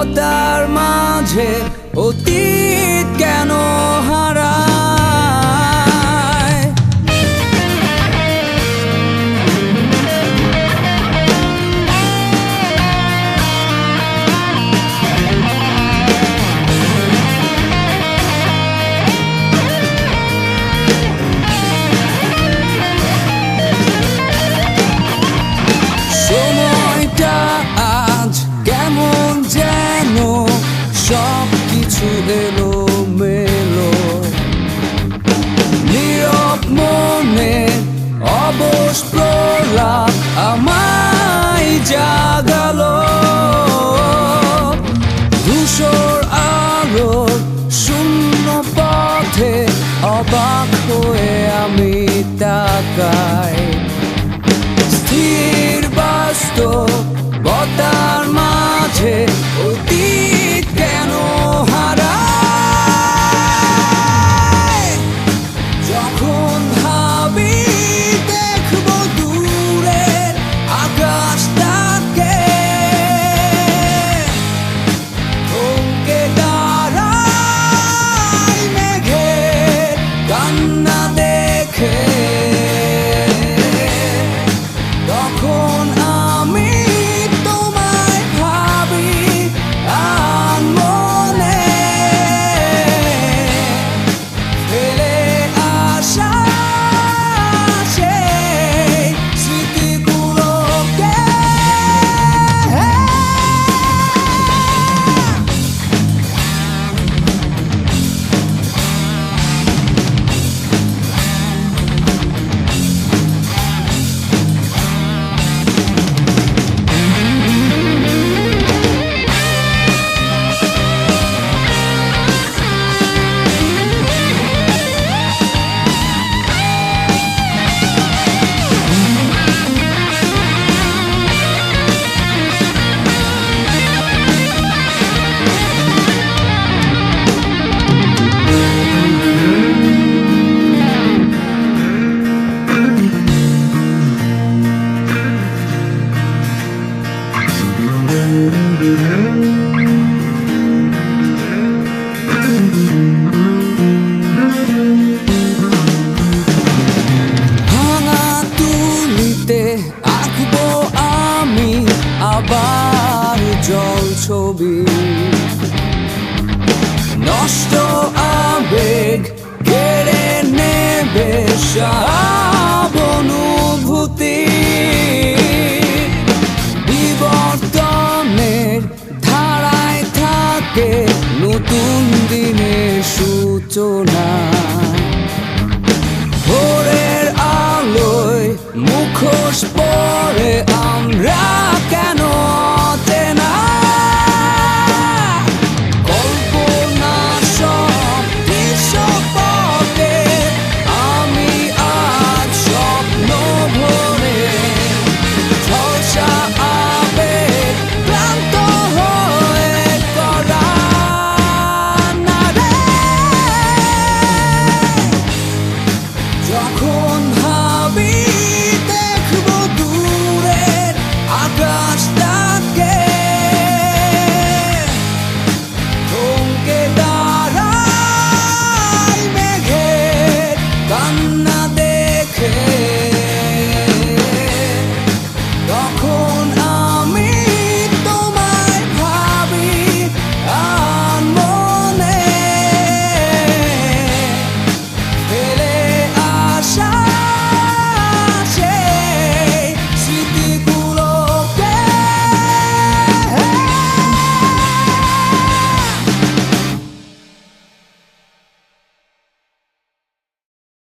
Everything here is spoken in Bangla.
সততার মাঝে অতীত কেন তাকায় স্থির বাস্তব বতার মাঝে আঁকবো আমি আবার জল ছবি। নষ্ট আবেগ কেড়ে নেবে সারা firstborn.